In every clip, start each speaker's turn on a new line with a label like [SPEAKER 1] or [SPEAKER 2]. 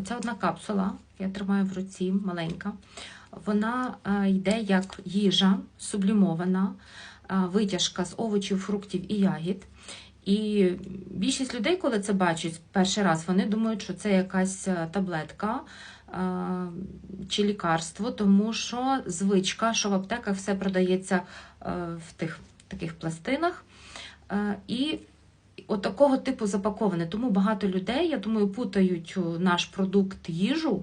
[SPEAKER 1] оця одна капсула, я тримаю в руці, маленька, вона е, йде як їжа, сублімована, е, витяжка з овочів, фруктів і ягід. І більшість людей, коли це бачать перший раз, вони думають, що це якась е, таблетка чи лікарство, тому що звичка, що в аптеках все продається в тих таких пластинах. І от такого типу запаковане. Тому багато людей, я думаю, путають о, наш продукт їжу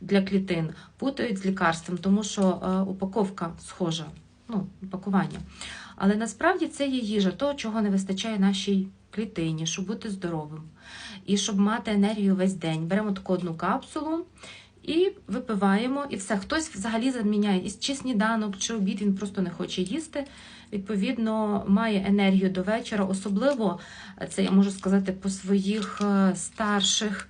[SPEAKER 1] для клітин, путають з лікарством, тому що е, упаковка схожа, ну, упакування. Але насправді це є їжа, того, чого не вистачає нашій клітині, щоб бути здоровим. І щоб мати енергію весь день. Беремо таку одну капсулу і випиваємо, і все. Хтось взагалі заміняє чи сніданок, чи обід, він просто не хоче їсти. Відповідно, має енергію до вечора. Особливо це я можу сказати по своїх е, старших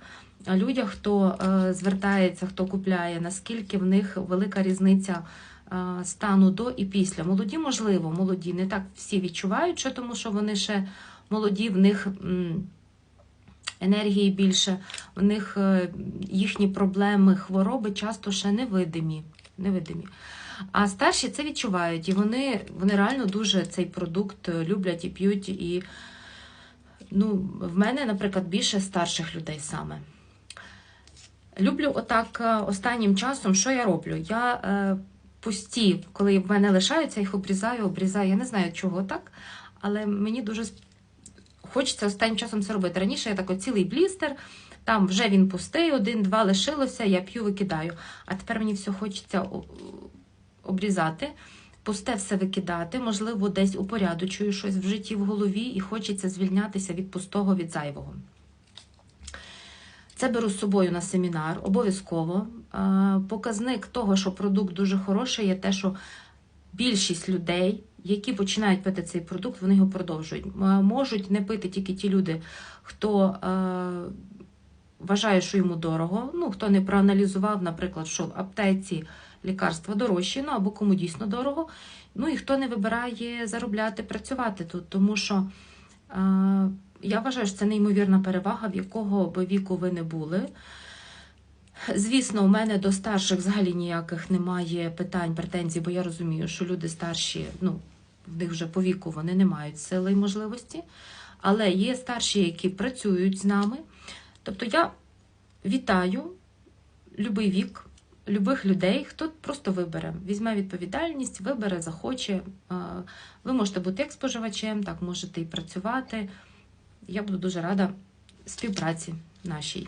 [SPEAKER 1] людях, хто е, звертається, хто купляє, наскільки в них велика різниця е, стану до і після. Молоді, можливо, молоді не так всі відчувають, що тому що вони ще молоді, в них. Енергії більше, в них е, їхні проблеми, хвороби часто ще невидимі. невидимі. А старші це відчувають, і вони, вони реально дуже цей продукт люблять і п'ють. І ну, в мене, наприклад, більше старших людей саме. Люблю отак е, останнім часом, що я роблю? Я е, пусті, коли в мене лишаються, їх обрізаю, обрізаю. Я не знаю, чого так, але мені дуже хочеться останнім часом це робити. Раніше я так цілий блістер, там вже він пустий, один-два лишилося, я п'ю, викидаю. А тепер мені все хочеться обрізати, пусте все викидати, можливо, десь упорядочую щось в житті в голові і хочеться звільнятися від пустого, від зайвого. Це беру з собою на семінар, обов'язково. Е, Показник того, що продукт дуже хороший, є те, що більшість людей, які починають пити цей продукт, вони його продовжують. Можуть не пити тільки ті люди, хто е, вважає, що йому дорого. Ну, хто не проаналізував, наприклад, що в аптеці лікарства дорожчі, ну або кому дійсно дорого. Ну і хто не вибирає заробляти, працювати тут, тому що. Е, я вважаю, що це неймовірна перевага, в якого би віку ви не були. Звісно, у мене до старших взагалі ніяких немає питань, претензій, бо я розумію, що люди старші, ну, в них вже по віку вони не мають сили і можливості. Але є старші, які працюють з нами. Тобто я вітаю любий вік, любих людей, хто просто вибере, візьме відповідальність, вибере, захоче. Е, Ви можете бути як споживачем, так можете і працювати. Я буду дуже рада співпраці нашій.